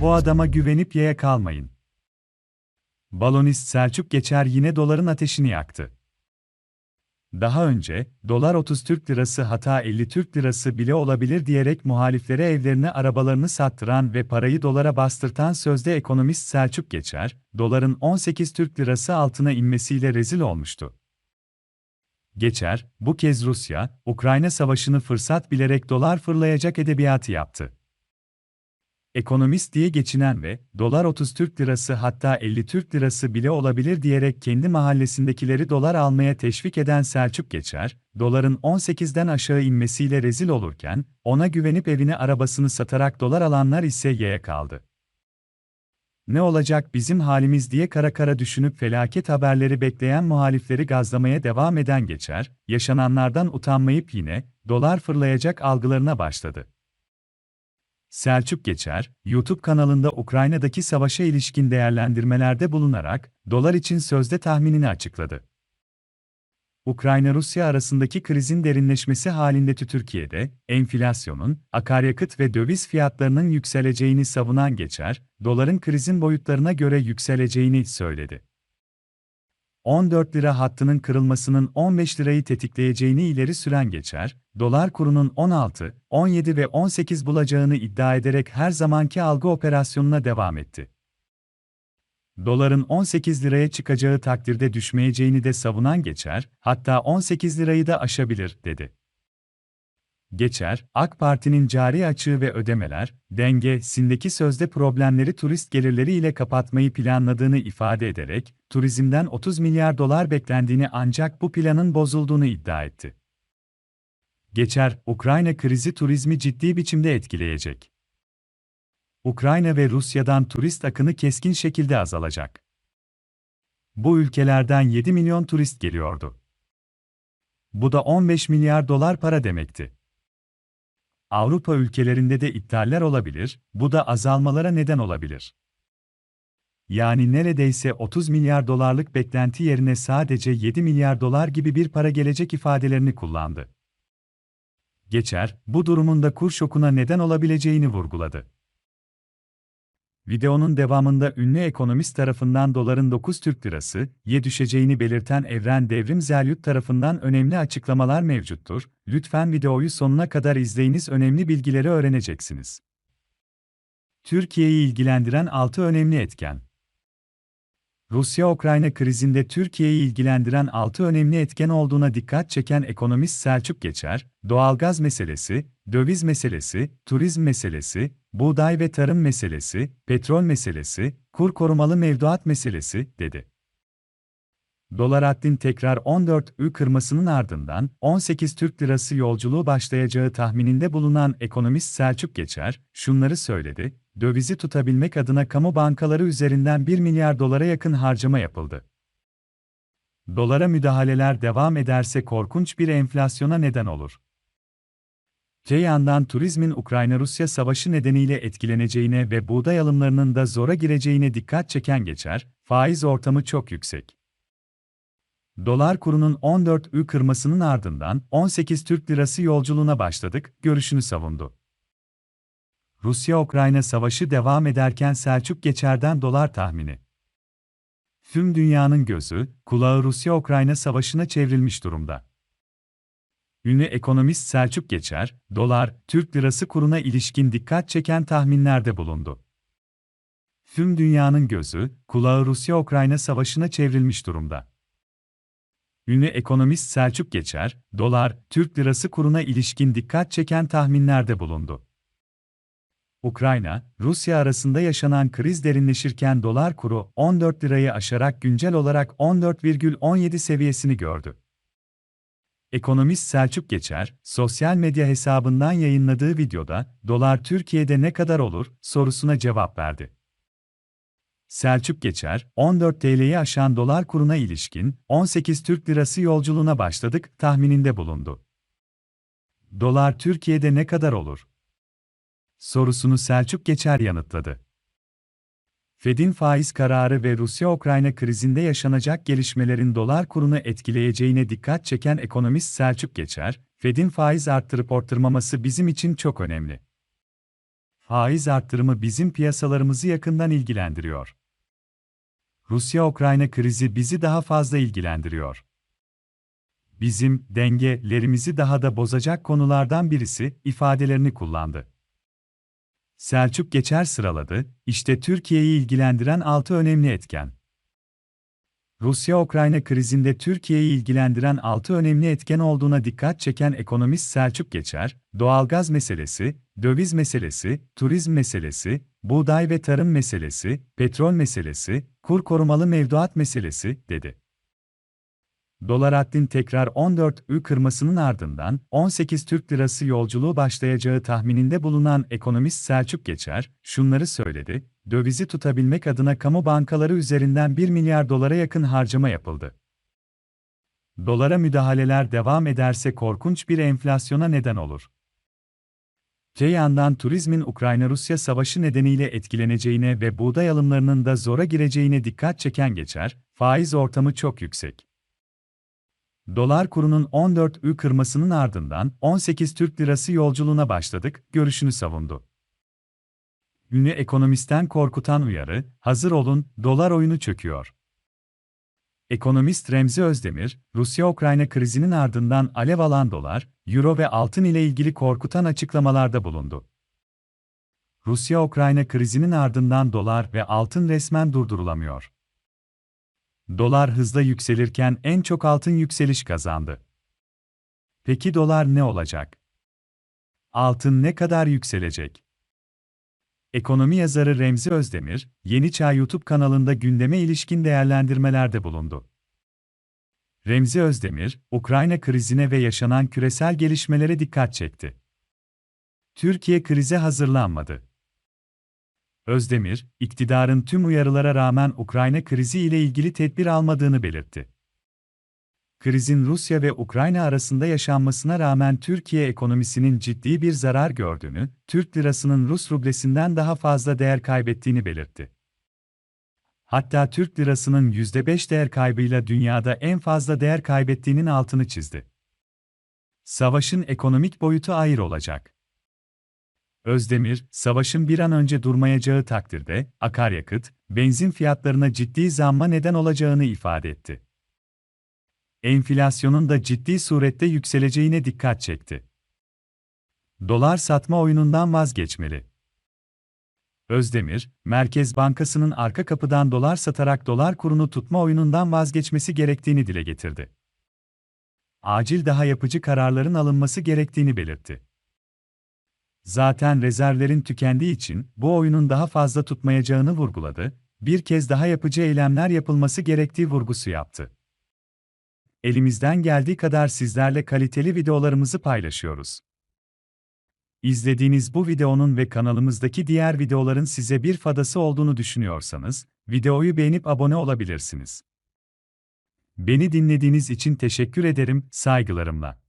Bu adama güvenip yaya kalmayın. Balonist Selçuk Geçer yine doların ateşini yaktı. Daha önce, dolar 30 Türk lirası hata 50 Türk lirası bile olabilir diyerek muhaliflere evlerini arabalarını sattıran ve parayı dolara bastırtan sözde ekonomist Selçuk Geçer, doların 18 Türk lirası altına inmesiyle rezil olmuştu. Geçer, bu kez Rusya, Ukrayna savaşını fırsat bilerek dolar fırlayacak edebiyatı yaptı. Ekonomist diye geçinen ve dolar 30 Türk lirası hatta 50 Türk lirası bile olabilir diyerek kendi mahallesindekileri dolar almaya teşvik eden Selçuk Geçer, doların 18'den aşağı inmesiyle rezil olurken, ona güvenip evini arabasını satarak dolar alanlar ise yaya kaldı. Ne olacak bizim halimiz diye kara kara düşünüp felaket haberleri bekleyen muhalifleri gazlamaya devam eden Geçer, yaşananlardan utanmayıp yine, dolar fırlayacak algılarına başladı. Selçuk Geçer, YouTube kanalında Ukrayna'daki savaşa ilişkin değerlendirmelerde bulunarak, dolar için sözde tahminini açıkladı. Ukrayna-Rusya arasındaki krizin derinleşmesi halinde Türkiye'de, enflasyonun, akaryakıt ve döviz fiyatlarının yükseleceğini savunan Geçer, doların krizin boyutlarına göre yükseleceğini söyledi. 14 lira hattının kırılmasının 15 lirayı tetikleyeceğini ileri süren geçer, dolar kurunun 16, 17 ve 18 bulacağını iddia ederek her zamanki algı operasyonuna devam etti. Doların 18 liraya çıkacağı takdirde düşmeyeceğini de savunan geçer, hatta 18 lirayı da aşabilir, dedi. Geçer, AK Parti'nin cari açığı ve ödemeler, dengesindeki sözde problemleri turist gelirleri ile kapatmayı planladığını ifade ederek, turizmden 30 milyar dolar beklendiğini ancak bu planın bozulduğunu iddia etti. Geçer, Ukrayna krizi turizmi ciddi biçimde etkileyecek. Ukrayna ve Rusya'dan turist akını keskin şekilde azalacak. Bu ülkelerden 7 milyon turist geliyordu. Bu da 15 milyar dolar para demekti. Avrupa ülkelerinde de iptaller olabilir, bu da azalmalara neden olabilir. Yani neredeyse 30 milyar dolarlık beklenti yerine sadece 7 milyar dolar gibi bir para gelecek ifadelerini kullandı. Geçer, bu durumun da kur şokuna neden olabileceğini vurguladı. Videonun devamında ünlü ekonomist tarafından doların 9 Türk lirası, ye düşeceğini belirten Evren Devrim Zelyut tarafından önemli açıklamalar mevcuttur. Lütfen videoyu sonuna kadar izleyiniz önemli bilgileri öğreneceksiniz. Türkiye'yi ilgilendiren 6 önemli etken. Rusya-Ukrayna krizinde Türkiye'yi ilgilendiren 6 önemli etken olduğuna dikkat çeken ekonomist Selçuk Geçer, doğalgaz meselesi, döviz meselesi, turizm meselesi, buğday ve tarım meselesi, petrol meselesi, kur korumalı mevduat meselesi, dedi. Dolar haddin tekrar 14'ü kırmasının ardından 18 Türk Lirası yolculuğu başlayacağı tahmininde bulunan ekonomist Selçuk Geçer, şunları söyledi, dövizi tutabilmek adına kamu bankaları üzerinden 1 milyar dolara yakın harcama yapıldı. Dolara müdahaleler devam ederse korkunç bir enflasyona neden olur. Te yandan turizmin Ukrayna-Rusya savaşı nedeniyle etkileneceğine ve buğday alımlarının da zora gireceğine dikkat çeken geçer, faiz ortamı çok yüksek. Dolar kurunun 14'ü kırmasının ardından 18 Türk Lirası yolculuğuna başladık, görüşünü savundu. Rusya-Ukrayna savaşı devam ederken Selçuk Geçer'den dolar tahmini. Tüm dünyanın gözü, kulağı Rusya-Ukrayna savaşına çevrilmiş durumda. Ünlü ekonomist Selçuk Geçer, dolar, Türk lirası kuruna ilişkin dikkat çeken tahminlerde bulundu. Tüm dünyanın gözü, kulağı Rusya-Ukrayna savaşına çevrilmiş durumda. Ünlü ekonomist Selçuk Geçer, dolar, Türk lirası kuruna ilişkin dikkat çeken tahminlerde bulundu. Ukrayna, Rusya arasında yaşanan kriz derinleşirken dolar kuru 14 lirayı aşarak güncel olarak 14,17 seviyesini gördü. Ekonomist Selçuk Geçer, sosyal medya hesabından yayınladığı videoda, dolar Türkiye'de ne kadar olur sorusuna cevap verdi. Selçuk Geçer, 14 TL'yi aşan dolar kuruna ilişkin 18 Türk Lirası yolculuğuna başladık tahmininde bulundu. Dolar Türkiye'de ne kadar olur? Sorusunu Selçuk Geçer yanıtladı. Fed'in faiz kararı ve Rusya-Ukrayna krizinde yaşanacak gelişmelerin dolar kurunu etkileyeceğine dikkat çeken ekonomist Selçuk Geçer, Fed'in faiz arttırıp ortırmaması bizim için çok önemli. Faiz arttırımı bizim piyasalarımızı yakından ilgilendiriyor. Rusya-Ukrayna krizi bizi daha fazla ilgilendiriyor. Bizim dengelerimizi daha da bozacak konulardan birisi ifadelerini kullandı. Selçuk Geçer sıraladı, işte Türkiye'yi ilgilendiren 6 önemli etken. Rusya-Ukrayna krizinde Türkiye'yi ilgilendiren 6 önemli etken olduğuna dikkat çeken ekonomist Selçuk Geçer, doğalgaz meselesi, döviz meselesi, turizm meselesi, buğday ve tarım meselesi, petrol meselesi, kur korumalı mevduat meselesi, dedi. Dolar haddin tekrar 14'ü kırmasının ardından 18 Türk Lirası yolculuğu başlayacağı tahmininde bulunan ekonomist Selçuk Geçer, şunları söyledi, dövizi tutabilmek adına kamu bankaları üzerinden 1 milyar dolara yakın harcama yapıldı. Dolara müdahaleler devam ederse korkunç bir enflasyona neden olur. Te yandan turizmin Ukrayna-Rusya savaşı nedeniyle etkileneceğine ve buğday alımlarının da zora gireceğine dikkat çeken geçer, faiz ortamı çok yüksek. Dolar kurunun 14'ü kırmasının ardından 18 Türk Lirası yolculuğuna başladık, görüşünü savundu. Ünlü ekonomistten korkutan uyarı, hazır olun, dolar oyunu çöküyor. Ekonomist Remzi Özdemir, Rusya-Ukrayna krizinin ardından alev alan dolar, euro ve altın ile ilgili korkutan açıklamalarda bulundu. Rusya-Ukrayna krizinin ardından dolar ve altın resmen durdurulamıyor. Dolar hızla yükselirken en çok altın yükseliş kazandı. Peki dolar ne olacak? Altın ne kadar yükselecek? Ekonomi yazarı Remzi Özdemir, Yeni Çağ YouTube kanalında gündeme ilişkin değerlendirmelerde bulundu. Remzi Özdemir, Ukrayna krizine ve yaşanan küresel gelişmelere dikkat çekti. Türkiye krize hazırlanmadı. Özdemir, iktidarın tüm uyarılara rağmen Ukrayna krizi ile ilgili tedbir almadığını belirtti. Krizin Rusya ve Ukrayna arasında yaşanmasına rağmen Türkiye ekonomisinin ciddi bir zarar gördüğünü, Türk lirasının Rus rublesinden daha fazla değer kaybettiğini belirtti. Hatta Türk lirasının %5 değer kaybıyla dünyada en fazla değer kaybettiğinin altını çizdi. Savaşın ekonomik boyutu ayrı olacak. Özdemir, savaşın bir an önce durmayacağı takdirde, akaryakıt, benzin fiyatlarına ciddi zamma neden olacağını ifade etti. Enflasyonun da ciddi surette yükseleceğine dikkat çekti. Dolar satma oyunundan vazgeçmeli. Özdemir, Merkez Bankası'nın arka kapıdan dolar satarak dolar kurunu tutma oyunundan vazgeçmesi gerektiğini dile getirdi. Acil daha yapıcı kararların alınması gerektiğini belirtti. Zaten rezervlerin tükendiği için bu oyunun daha fazla tutmayacağını vurguladı, bir kez daha yapıcı eylemler yapılması gerektiği vurgusu yaptı. Elimizden geldiği kadar sizlerle kaliteli videolarımızı paylaşıyoruz. İzlediğiniz bu videonun ve kanalımızdaki diğer videoların size bir fadası olduğunu düşünüyorsanız, videoyu beğenip abone olabilirsiniz. Beni dinlediğiniz için teşekkür ederim, saygılarımla.